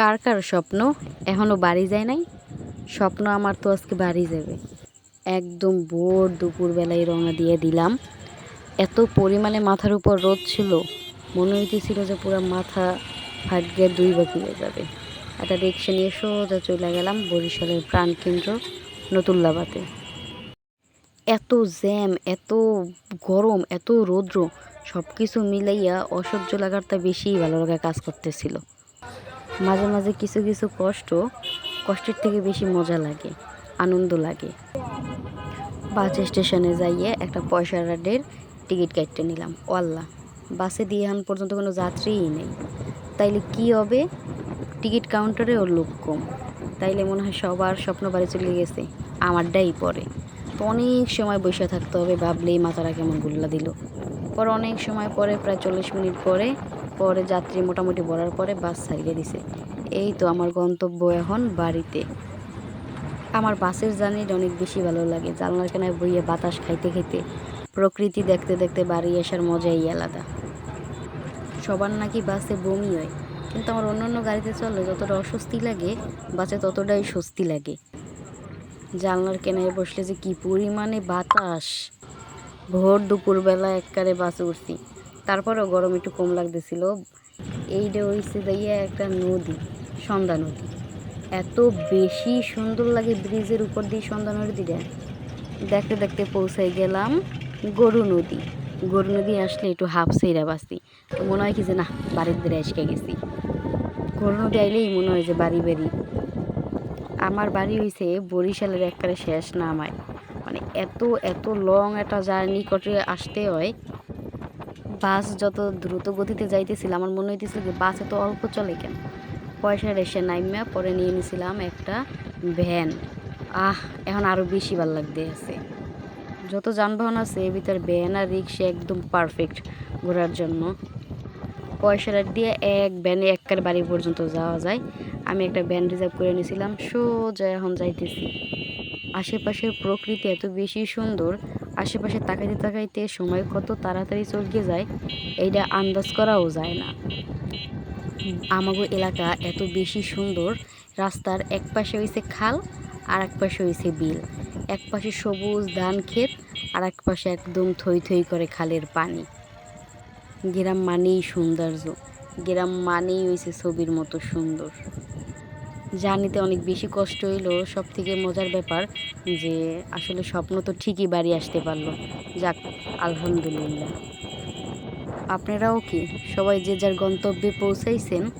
কার কার স্বপ্ন? এখনও বাড়ি যায় নাই? স্বপ্ন আমার তো আজকে বাড়ি যাবে। একদম ভোর দুপুরবেলায় রওনা দিয়ে দিলাম। এত পরিমাণে মাথার উপর রোদ ছিল, মনে হইতেছিল যে পুরো মাথা ভাগ্যে দুই বাকি হয়ে যাবে। একটা রিক্সা নিয়ে সোজা চলে গেলাম বরিশালের প্রাণকেন্দ্র নতুল্লাবাতে এত জ্যাম, এত গরম, এত রৌদ্র সব কিছু মিলাইয়া অসহ্য লাগার তা বেশিই ভালো লাগা কাজ করতেছিল। মাঝে মাঝে কিছু কিছু কষ্ট, কষ্টের থেকে বেশি মজা লাগে, আনন্দ লাগে। বাস স্টেশনে যাইয়ে একটা পয়সা রাডের টিকিট কাটতে নিলাম। ওয়াল্লা, বাসে দিয়ে এখন পর্যন্ত কোনো যাত্রীই নেই। তাইলে কি হবে? টিকিট কাউন্টারে ওর লোক কম। তাইলে মনে হয় সবার স্বপ্ন বাড়ি চলে গেছে, আমারটাই পরে। তো অনেক সময় বসে থাকতে হবে, ভাবলেই মাথাটা কেমন গুল্লা দিল। পরে অনেক সময় পরে, প্রায় চল্লিশ মিনিট পরে পরে যাত্রী মোটামুটি ভরার পরে বাস ছাড়িয়ে দিছে। এই তো আমার গন্তব্য এখন বাড়িতে। আমার বাসের জার্নিটা অনেক বেশি ভালো লাগে। জানলার কেনায় বইয়ে বাতাস খাইতে খাইতে, প্রকৃতি দেখতে দেখতে বাড়ি আসার মজাই আলাদা। সবার নাকি বাসে বমি হয়, কিন্তু আমার অন্যান্য গাড়িতে চলে যতটা অস্বস্তি লাগে, বাসে ততটাই স্বস্তি লাগে। জানলার কেনায় বসলে যে কি পরিমাণে বাতাস! ভোর দুপুরবেলা এককারে বাসে উঠছি। তারপরেও গরম একটু কম লাগতেছিল। এইটা হইছে যাইয়া একটা নদী, সন্ধ্যা নদী। এত বেশি সুন্দর লাগে ব্রিজের উপর দিয়ে সন্ধ্যা নদীটা। দেখতে দেখতে পৌঁছাই গেলাম গরু নদী। গরু নদী আসলে একটু হাফ সেইরা তো মনে হয় কি যে না, বাড়ির দিকে আজকে গেছি। গরু নদী আইলেই মনে হয় যে বাড়ি বাড়ি আমার বাড়ি হয়েছে বরিশালের একবারে শেষ নামায়। মানে এত এত লং একটা জার্নি করে আসতে হয়। বাস যত দ্রুত গতিতে যাইতেছিল, আমার মনে হইতেছিল যে বাসে তো অল্প চলে কেন? পয়সা রেসে নাইমা পরে নিয়ে নিছিলাম একটা ভ্যান। আহ, এখন আরও বেশি ভালো লাগতে আছে। যত যানবাহন আছে, এর ভিতর ভ্যান আর রিক্সা একদম পারফেক্ট ঘোরার জন্য। পয়সাটা দিয়ে এক ভ্যানে এককার বাড়ি পর্যন্ত যাওয়া যায়। আমি একটা ভ্যান রিজার্ভ করে নিয়েছিলাম সোজা এখন যাইতেছি। আশেপাশের প্রকৃতি এত বেশি সুন্দর আশেপাশে তাকাইতে তাকাইতে সময় কত তাড়াতাড়ি চলকে যায় এইটা আন্দাজ করাও যায় না। আমাগো এলাকা এত বেশি সুন্দর, রাস্তার এক পাশে হইছে খাল আর এক পাশে হইছে বিল। এক পাশে সবুজ ধান ক্ষেত আর এক পাশে একদম থই থই করে খালের পানি। গ্রাম মানেই সৌন্দর্য, গ্রাম মানেই হয়েছে ছবির মতো সুন্দর। জার্নিতে অনেক বেশি কষ্ট হইল সব থেকে মজার ব্যাপার যে আসলে স্বপ্ন তো ঠিকই বাড়ি আসতে পারল। যাক, আলহামদুলিল্লাহ। আপনারাও কি সবাই যে যার গন্তব্যে পৌঁছাইছেন